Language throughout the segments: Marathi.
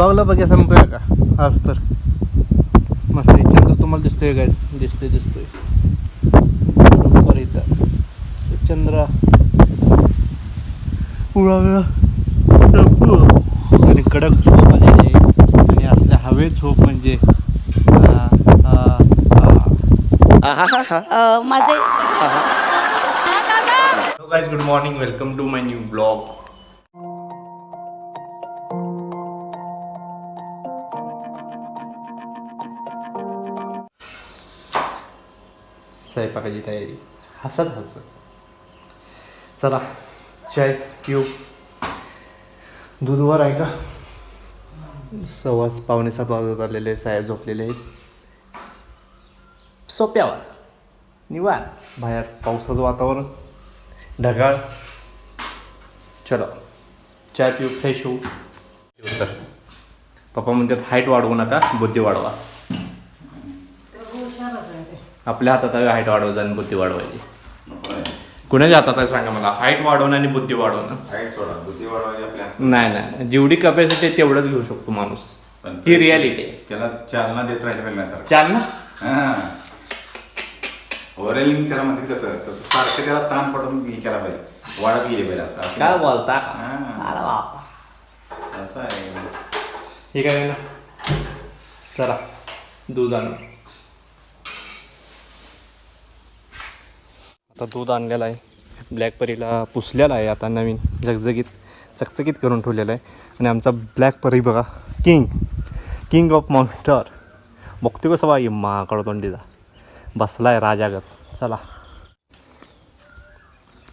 ब्लॉगला बघा संपूया का आज तर. मस्त आहे. चंद्र तुम्हाला दिसतोय काय दिसतोय दिसतोय. बरोबर इथं. चंद्र. आणि कडक झोप आलेली आहे. आणि असल्या हवेत झोप म्हणजे आ, आ, आ. अ, माझे Hello guys, good morning. Welcome to my स्वयंपाकाची तयारी. हसत हसत. चला चाय पिऊ. दूधवर आहे का? सव्वा पावणे सात वाजत आलेले साहेब झोपलेले आहेत. सोप्यावर निवार बाहेर पावसाचं वातावरण. ढगाळ. चलो चाय पिऊ फ्रेश होऊ. तर पप्पा म्हणतात हाईट वाढवू नका बुद्धी वाढवा. आपल्या हातात आहे हाईट वाढवायचं आणि बुद्धी वाढवायची. कुणाच्या हातात आहे सांगा मला? हाईट वाढवणं आणि बुद्धी वाढवणं. हाईट सोडा. बुद्धी वाढवायची आपल्या नाही नाही जेवढी कपॅसिटी आहे तेवढंच घेऊ शकतो माणूस. ही रियालिटी आहे. त्याला चालना देत राहिलं पाहिजे सर चाल ना ओव्हरलिंग त्याला म्हणते कसं तसं सारखं त्याला ताण पडून हे केला पाहिजे. वाढत गेली पाहिजे असं. काय बोलता. अरे बापा. असं आहे. हे काय ना? चला. दूध आणू. आता दूध आणलेलं आहे. ब्लॅकपरीला पुसलेला आहे आता नवीन झगझगीत चकचकीत करून ठेवलेलं आहे. आणि आमचा ब्लॅकपरी बघा किंग किंग ऑफ मॉन्स्टर बघतो कसं बाई माकड तोंडीचा आहे राजागत. चला.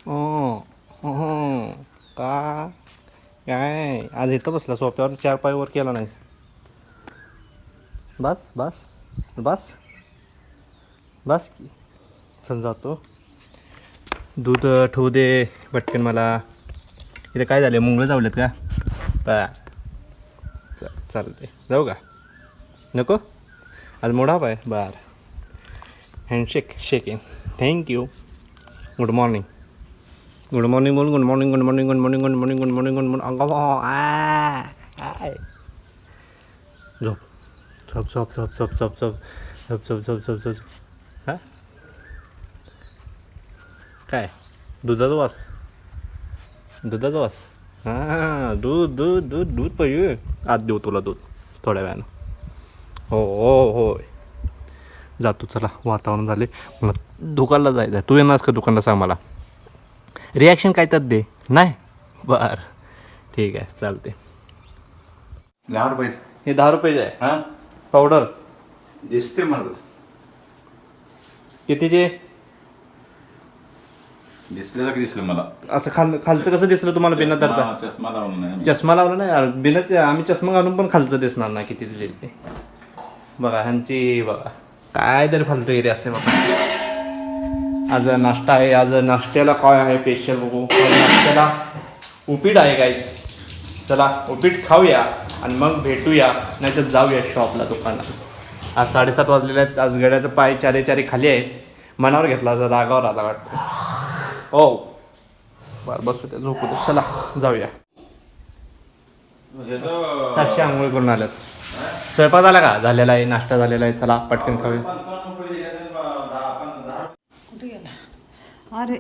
ओ, हो. का? काय? आज इथं बसला सोप्यावर चार पाय वर केला नाही बस बस बस. बस की चल जातो. दूध ठेवू दे पटकन मला. इथे काय झालं मुंगळं जावलेत का? बा चल चालते जाऊ का? नको? आज मोठा पाय बर. Handshake shaking thank you good morning good morning बोल good morning good morning good morning good morning good morning good morning अंग आय. झोप झोप. झोप झोप झोप झोप झोप झोप झोप झोप झोप झोप. हां? काय? दुधाचा वास. दुधाचा वास. हां दूध दूध दूध दूध पाहिजे आज देऊ तुला दूध थोड्या वेळानं. हो हो होय. जातो चला. वातावरण झाले. मला दुकानला जायचं आहे तू येणारस का दुकानला सांग मला? रिॲक्शन काय त्यात दे? नाही? बर. ठीक आहे चालते दहा रुपये. हे दहा रुपयाचे आहे. हा? पावडर दिसते मला. कितीचे? की दिसलं मला. असं खाल खालचं कसं दिसलं तुम्हाला बिना धरता चष्मा- चष्मा लावून नाही मी. चष्मा लावला नाही यार. बिना आम्ही चष्मा घालून पण खालचं दिसणार ना किती दिले ते. बघा ह्यांची बघा. काय तरी फालतू एरिया असते बाबा. आज नाश्ता आहे. आज नाश्त्याला काय आहे स्पेशल बघू. आज नाश्त्याला उपीट आहे काय चला उपीट खाऊया आणि मग भेटूया. नाही तर जाऊया शॉपला दुकानात. आज साडेसात वाजलेले आहेत. आज गड्याचं पाय चारे चारे खाली आहे मनावर घेतला तर रागावर आला वाटतं. हो. बरं बसू त्या झोपू दे चला जाऊया. ह्याचं- ताशी आंघोळ करून आल्यात. स्वयंपाक झाला का? झालेला आहे नाश्ता झालेला आहे. चला पटकन खाऊया. अरे.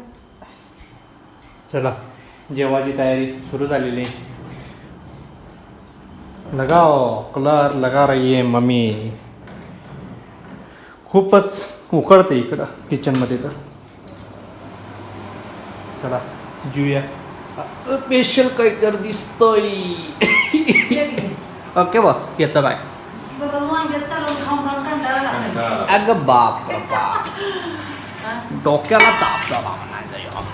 चला जेवायची तयारी सुरू झालेली. आहे. लगाओ कलर लगा रही आहे मम्मी. खूपच उकळते इकडं किचनमध्ये तर. चला जेऊया. स्पेशल काही तर दिसतोय. ओके बॉस येतं बाय. अगं बाप डोक्याला ताप झाला म्हणायचं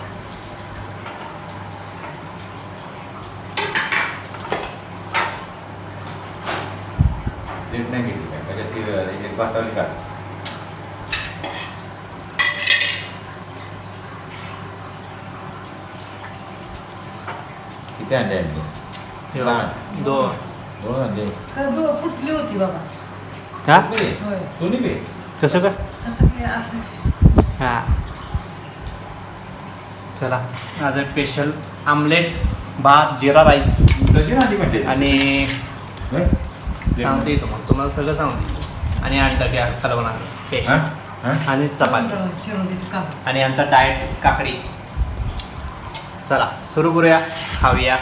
नाही घेतली काय कशात ती भातावली काढ किती अंडे आणले. दोन. दोन अंडे तर दो फुटली होती बाबा. हा? किती? होय. दोन्ही बे? कसं काय? त्याचं काय असं. हा. चला माझं स्पेशल आमलेट भात जिरा राईस. अंडी म्हटली आणि होय? सांगते तुम्हाला. तुम्हाला सगळं सांगते. आणि अंडा घ्या कलवणार हे हा? हा? आणि चपाती. चिरून देते का? आणि आमचा डाएट काकडी. चला सुरू करूया खाऊया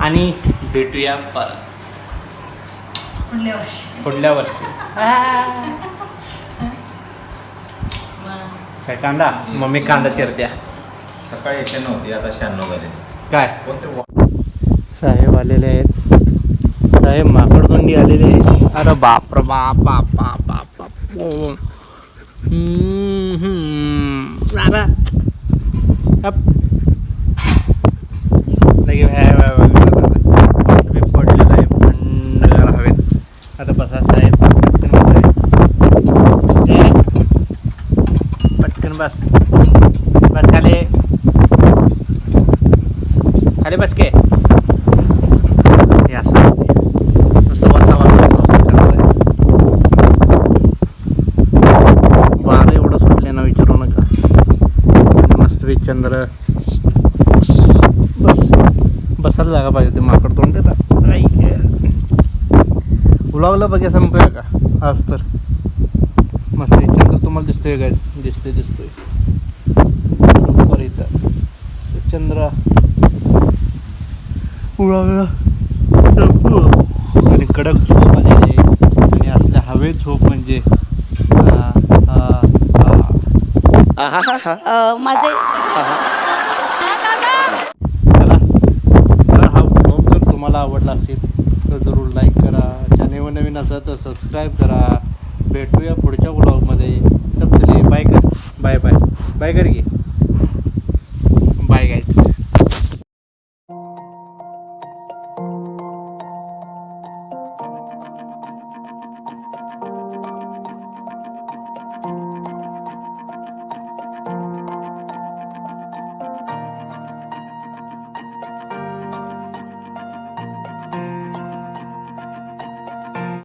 आणि भेटूया परत. पुढल्या वर्षी. पुढल्या वर्षी. काय कांदा? मम्मी कांदा चिरत्या. सकाळी एकशे नव्हती आता शहाण्णव झाले. काय? कोणते साहेब आलेले आहेत. साहेब माकडतोंडी आलेले आहेत. अरे बाप रे बाप बाप बाप बाप. बाप. हम्म, हम्म. जरा. अप. लगे भ्या- मस्त मी आहे थंडगार हवेत. आता बसा साहेब पटकन पटकन बस. बस खाली. खाली बस के. असं असते नुसतं वसा वसा वसा वसा करत वारं एवढं सुटले ना विचारू नका. मस्त चंद्र बसायला जागा पाहिजे ते माकड तोंड देता उलावला बघा संपूया का आज तर. मस्त चंद्र तुम्हाला दिसतोय काय दिसतोय दिसतोय. बरोबर इथं. चंद्र. उडावला आणि कडक झोप आलेली आहे. आणि असल्या हवेत झोप म्हणजे आ, आ, आ. अ, माझे चला जर हा ब्लॉग जर तुम्हाला आवडला असेल तर जरूर लाईक करा. चॅनेल नवीन असेल तर सबस्क्राईब करा. भेटूया पुढच्या ब्लॉगमध्ये तर बाय कर बाय बाय बाय कर घे